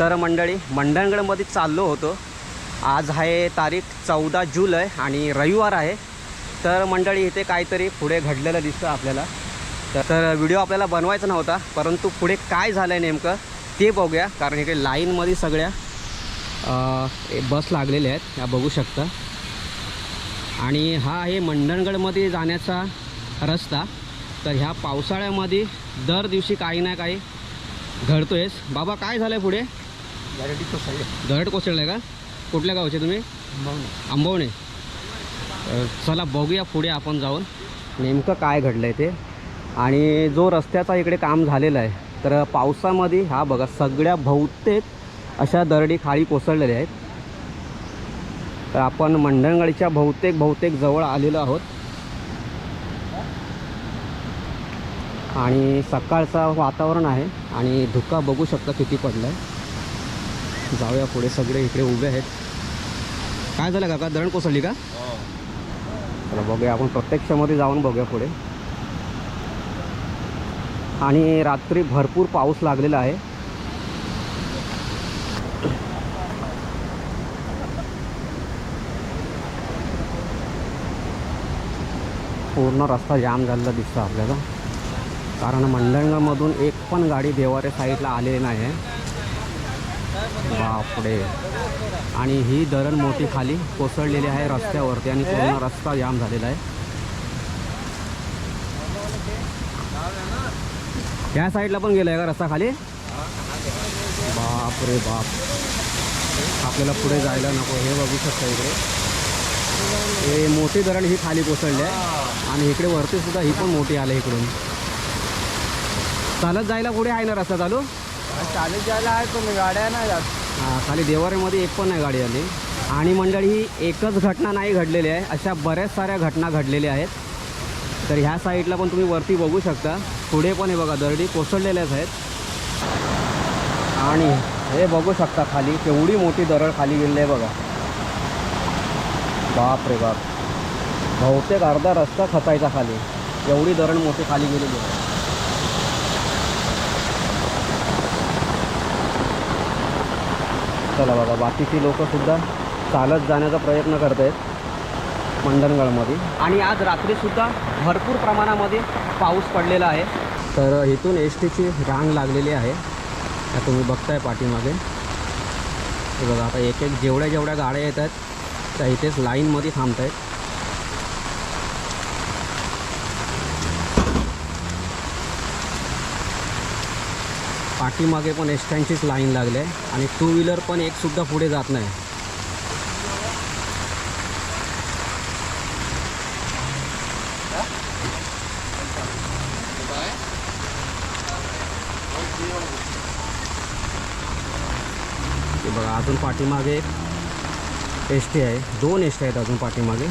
तर मंडळी मंडणगडमध्ये चाललो होतो. आज आहे तारीख चौदा जुलै आणि रविवार आहे. तर मंडळी इथे काहीतरी पुढे घडलेलं दिसतं आपल्याला. तर- तर व्हिडिओ आपल्याला बनवायचा नव्हता परंतु पुढे काय झालं आहे नेमकं ते बघूया कारण इकडे लाईनमध्ये सगळ्या बस लागलेल्या आहेत ह्या बघू शकता. आणि हा आहे मंडणगडमध्ये जाण्याचा रस्ता. तर ह्या पावसाळ्यामध्ये दर दिवशी काही ना काही घडतो आहेस बाबा काय झालं आहे पुढे? दरड कोसळलं. आहे का? कुठल्या गावचे तुम्ही? आंबवणे. चला बघूया पुढे आपण जाऊन. नेमकं काय घडलं आहे ते. आणि जो रस्त्याचा इकडे काम झालेलं आहे तर पावसामध्ये हा बघा सगळ्या बहुतेक अशा दरडी खाली कोसळलेल्या आहेत. तर आपण मंडणगडच्या बहुतेक बहुतेक जवळ आलेलो आहोत. आणि सकाळचं वातावरण आहे आणि धुका बघू शकता किती पडला आहे जाऊया पुढे सगळे इकडे उभे आहेत. काय झालं काका? दरण कोसळली का? चला बघूया. आपण प्रत्यक्षामध्ये जाऊन बघूया पुढे. आणि रात्री भरपूर पाऊस लागलेला आहे. पूर्ण रस्ता जाम झालेला दिसतो आपल्याला. कारण मंडळमधून एक पण गाडी देवारे साईडला आलेली नाही आहे. बापडे आणि ही धरण मोठी खाली कोसळलेली आहे रस्त्यावरती आणि पूर्ण रस्ता जाम झालेला आहे. या साईडला पण गेलाय का रस्ता खाली? बाप रे बाप. आपल्याला पुढे जायला नको हे बघू शकता इकडे. हे मोठी धरण ही खाली कोसळली आहे. आणि इकडे वरती सुद्धा ही पण मोठी आली इकडून. चालत जायला पुढे आहे ना रस्ता चालू? चालत जायला आहे पण गाड्या नाही जात. हा, खाली देवारेमध्ये एक पण नाही गाडी आली. आणि मंडळी ही एकच घटना नाही घडलेली आहे. अशा बऱ्याच साऱ्या घटना घडलेल्या आहेत. तर ह्या साईडला पण तुम्ही वरती बघू शकता. पुढे पण हे बघा दरडी कोसळलेल्याच आहेत. आणि हे बघू शकता खाली केवढी मोठी दरड खाली गेलेली आहे बघा. बाप रे बाप. बहुतेक अर्धा रस्ता खचायचा खाली. एवढी दरड मोठी खाली गेलेली आहे. चला बघा बाकीची लोकंसुद्धा चालत जाण्याचा प्रयत्न करत आहेत मंडणगडमध्ये. आणि आज रात्रीसुद्धा भरपूर प्रमाणामध्ये पाऊस पडलेला आहे. तर इथून एस टीची रांग लागलेली आहे. तुम्ही बघताय पाठीमागे. बघा आता एक एक जेवढ्या जेवढ्या गाड्या येत आहेत त्या इथेच लाईनमध्ये थांबत आहेत पाठीमागे पण एसट्यांचीच लाईन लागली. आहे आणि टू व्हीलर पण एकसुद्धा पुढे जात नाही. बघा अजून पाठीमागे एस टी आहे. दोन एस टी आहेत अजून पाठीमागे.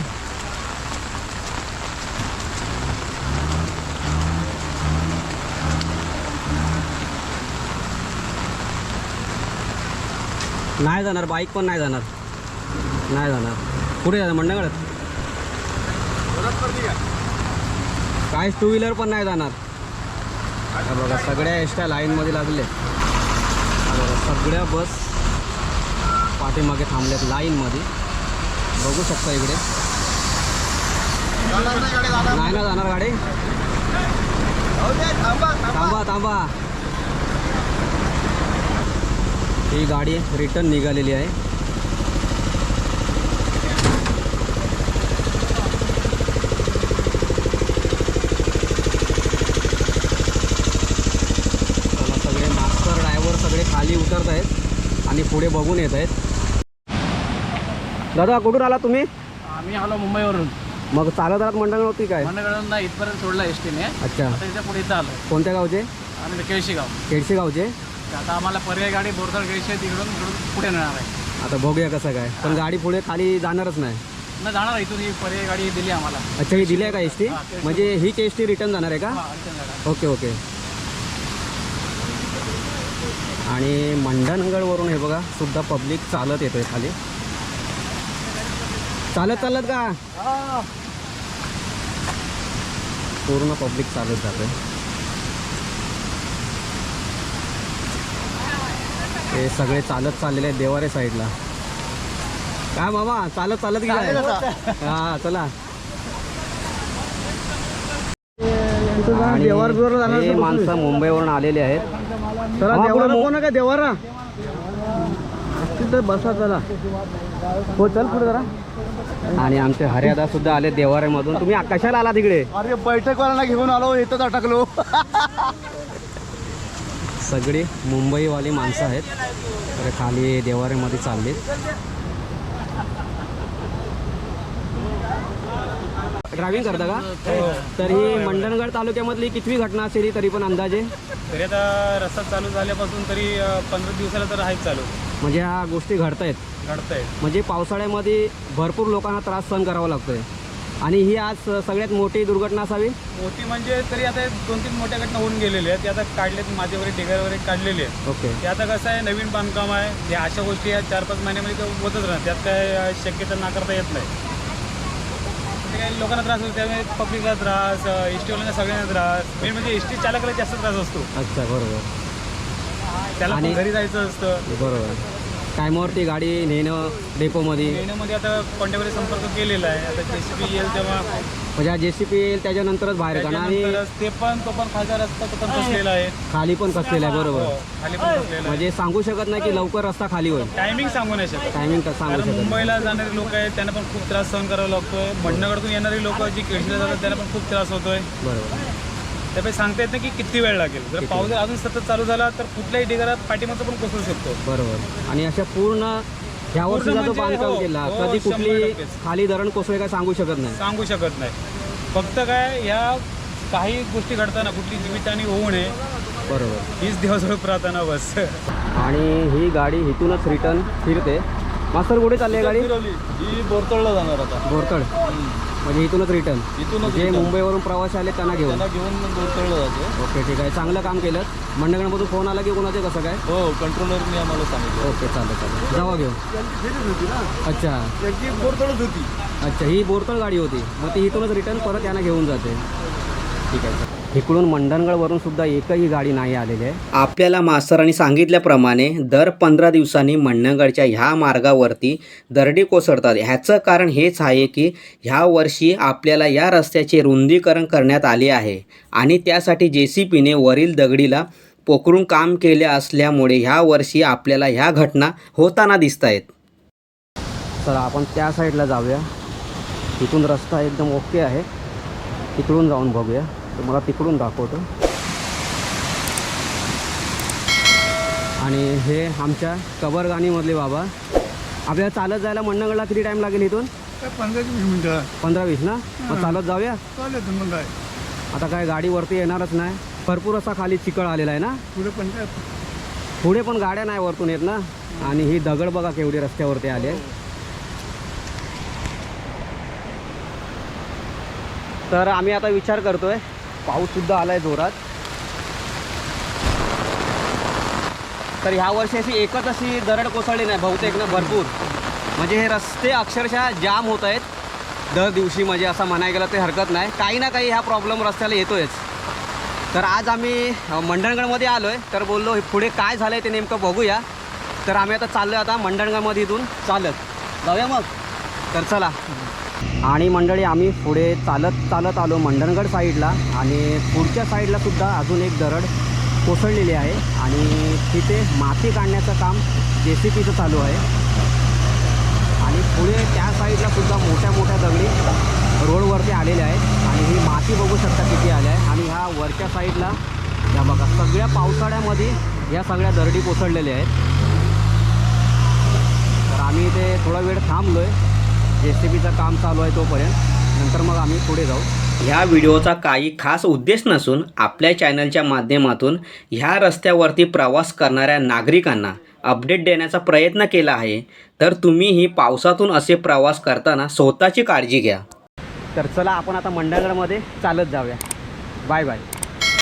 नाही जाणार बाईक पण नाही जाणार. नाही जाणार. कुठे जाणार? मंडळगडात काहीच टू व्हीलर पण नाही जाणार. बघा सगळ्या एसट्या लाईनमध्ये लागले. बघा सगळ्या बस पाठीमागे थांबल्यात लाईनमध्ये बघू शकता इकडे. नाही ना जाणार गाडी? थांबा थांबा. ही गाडी रिटर्न निघालेली आहे. सगळे मास्टर ड्रायव्हर सगळे खाली उतरत आहेत आणि पुढे बघून येत आहेत. दादा कुठून आला तुम्ही? आम्ही आलो मुंबईवरून. मग चालत राहत मंडळ नव्हती काय नाही इथपर्यंत सोडला एस टीने अच्छा. आता इथे पुढे इथं आलो कोणत्या गावचे? आम्ही केळशी गाव. केडशी गावचे. आता आम्हाला पर्याय गाडी बोरदळ केळशी आहे तिकडून इकडून पुढे नेणार आहे. आता बघूया कसं काय. पण गाडी पुढे खाली जाणारच नाही. न जाणार आहे, इथून ही पर्याय गाडी दिली आम्हाला. अच्छा ही दिली आहे का एस टी. म्हणजे ही के एस टी रिटर्न जाणार आहे का? हा, जाणार. Okay okay. आणि मंडणगडवरून हे बघा सुद्धा पब्लिक चालत येतोय खाली. चालत चालत का. पूर्ण पब्लिक चालत जातोय. हे सगळे चालत चाललेले आहेत देवारे साईडला. काय मामा चालत चालत गेलाय हा चला. हे माणसं मुंबईवरून आलेले आहेत. कोण काय देवारा. बसा चला. हो चल पुढे जरा. आणि आमचे हर्यादा सुद्धा आले देवाऱ्यामधून. तुम्ही कशाला आला तिकडे अरे बैठकवाल्यांना घेऊन आलो इथंच अटकलो. सगळी मुंबईवाली माणसं आहेत. तर खाली देवाऱ्यामध्ये चालली. ड्रायव्हिंग करता का? तर ही मंडणगड तालुक्यामधली कितवी घटना असेल ही तरी पण अंदाजे? तरी आता रस्ता चालू झाल्यापासून तरी पंधरा दिवसाला तर आहेच चालू. म्हणजे ह्या गोष्टी घडतायत. घडतंय म्हणजे पावसाळ्यामध्ये भरपूर लोकांना त्रास सहन करावा लागतोय. आणि ही आज सगळ्यात मोठी दुर्घटना असावी. मोठी म्हणजे तरी आता दोन तीन मोठ्या घटना होऊन गेलेल्या आहेत. ते आता काढलेत माझ्यावर ढिगार वगैरे काढलेले आहेत. ओके. ते आता कसं आहे नवीन बांधकाम आहे. हे अशा गोष्टी या चार पाच महिन्यामध्ये ते होतच राहतात त्यात काय शक्यता नाकारता येत नाही. काही लोकांना त्रास होतो त्यामुळे पब्लिकला त्रास एस टीवाल्यांना सगळ्यांना त्रास. मेन म्हणजे एस टी चालकाला जास्त त्रास असतो. अच्छा बरोबर. त्याला घरी जायचं असतं. बरोबर. टायमावरती गाडी नेणं डेपोमध्ये. येण्यामध्ये आता कॉन्टॅक्टमध्ये संपर्क केलेला आहे. आता जे सी बी येईल तेव्हा म्हणजे जे सी पी येईल त्याच्यानंतरच बाहेर काढणं आणि त्याच्यानंतरच ते पण तो पण खासदार असता तो पण फसलेला आहे. खाली पण कसलेलं आहे बरोबर. हो, खाली पण फसलेला आहे. म्हणजे सांगू शकत नाही की लवकर रस्ता खाली होईल. टायमिंग सांगू नाही शकत. टायमिंग तर सांगू कारण शकत नाही. मुंबईला जाणारे लोक आहेत त्यांना पण खूप त्रास सहन करावा लागतोय. मंडणगडतून येणारे लोक जी केळशीला जातात त्यांना पण खूप त्रास होतोय. बरोबर. त्यामुळे सांगता येत नाही की किती वेळ लागेल. जर पाऊस जर अजून सतत चालू झाला तर कुठल्याही ढिगारात पाठीमागचं पण कोसळू शकतो. बरोबर. आणि अशा पूर्ण ह्या जो म्हणजे बांधकाम हो, केला हो, कधी कुठली. खाली धरण कोसळे काय सांगू शकत नाही. सांगू शकत नाही. फक्त काय या काही गोष्टी घडताना कुठली जीवितहानी होऊ नये. बरोबर. हीच देवाजवळ प्रार्थना बस. आणि ही गाडी इथूनच रिटर्न फिरते. मास्तर कुठे चालली आहे गाडी? ही बोरतळला जाणार आता. बोरतड म्हणजे इथूनच रिटर्न इथूनच जे मुंबईवरून प्रवासी आले त्यांना घेऊन. घेऊन बोरतळला जातो ओके ठीक आहे. चांगलं काम केलं. मंडळमधून फोन आला की कोणाचे कसं काय? हो कंट्रोलरने आम्हाला सांगितलं. ओके चालेल चालेल. जावा घेऊ अच्छा. त्याची बोरतळच होती. अच्छा ही बोरतळ गाडी होती. मग ती इथूनच रिटर्न परत यांना घेऊन जाते. ठीक आहे इकडून मंडणगडवरून सुद्धा एकही गाडी नाही आलेली आहे. आपल्याला मास्तरांनी सांगितल्याप्रमाणे दर पंधरा दिवसांनी मंडणगडच्या ह्या मार्गावरती दरडी कोसळतात. ह्याचं कारण हेच आहे की ह्या वर्षी आपल्याला या रस्त्याचे रुंदीकरण करण्यात आले आहे आणि त्यासाठी जे सी पीने वरील दगडीला पोखरून काम केले असल्यामुळे ह्या वर्षी आपल्याला ह्या घटना होताना दिसत आहेत. तर आपण त्या साईडला जाऊया. तिथून रस्ता एकदम ओके आहे. तिकडून जाऊन बघूया. तुम्हाला तिकडून दाखवतो. आणि हे आमच्या कबरगाणीमधले बाबा. आपल्याला चालत जायला मंडणगडला किती टाईम लागेल इथून? पंधरा वीस मिनिटं. पंधरा वीस ना? मग चालत जाऊया? मग काय. आता काय गाडी वरती येणारच नाही. भरपूर असा खाली चिकळ आलेला आहे ना? पुढे पंधरा पुढे पण गाड्या नाही वरतून येत ना? आणि ही दगड बघा केवढी रस्त्यावरती आली तर आम्ही आता विचार करतोय. पाऊससुद्धा आला आहे जोरात. तर ह्या वर्षी अशी एकच अशी दरड कोसळली नाही बहुतेक ना भरपूर. म्हणजे हे रस्ते अक्षरशः जाम होत आहेत. दर दिवशी म्हणजे असं म्हणायला गेलं ते हरकत नाही. काही ना काही हा प्रॉब्लेम रस्त्याला येतोयच. तर आज आम्ही मंडणगडमध्ये आलो आहे तर बोललो हे पुढे काय झालं आहे ते नेमकं बघूया. तर आम्ही आता चाललो आहे आता मंडणगडमध्ये इथून चालत. जाऊया मग? तर चला. आणि मंडळी आम्ही पुढे चालत चालत आलो मंडणगड साईडला आणि पुढच्या साईडलासुद्धा अजून एक दरड कोसळलेली आहे आणि तिथे माती काढण्याचं काम जे सी पीचं चालू आहे. आणि पुढे त्या साईडलासुद्धा मोठ्या मोठ्या दगडी रोडवरती आलेल्या आहेत आणि ही माती बघू शकता किती आल्या आहे आणि ह्या वरच्या साईडला या बघा सगळ्या पावसाळ्यामध्ये या सगळ्या दरडी कोसळलेल्या आहेत. तर आम्ही इथे थोडा वेळ थांबलो आहे जे सी बीचं काम चालू आहे तोपर्यंत. नंतर मग आम्ही पुढे जाऊ. ह्या व्हिडिओचा काही खास उद्देश नसून आपल्या चॅनलच्या माध्यमातून ह्या रस्त्यावरती प्रवास करणाऱ्या नागरिकांना अपडेट देण्याचा प्रयत्न केला आहे. तर तुम्हीही पावसातून असे प्रवास करताना स्वतःची काळजी घ्या. तर चला आपण आता मंडळगडमध्ये चालत जाऊया. Bye bye.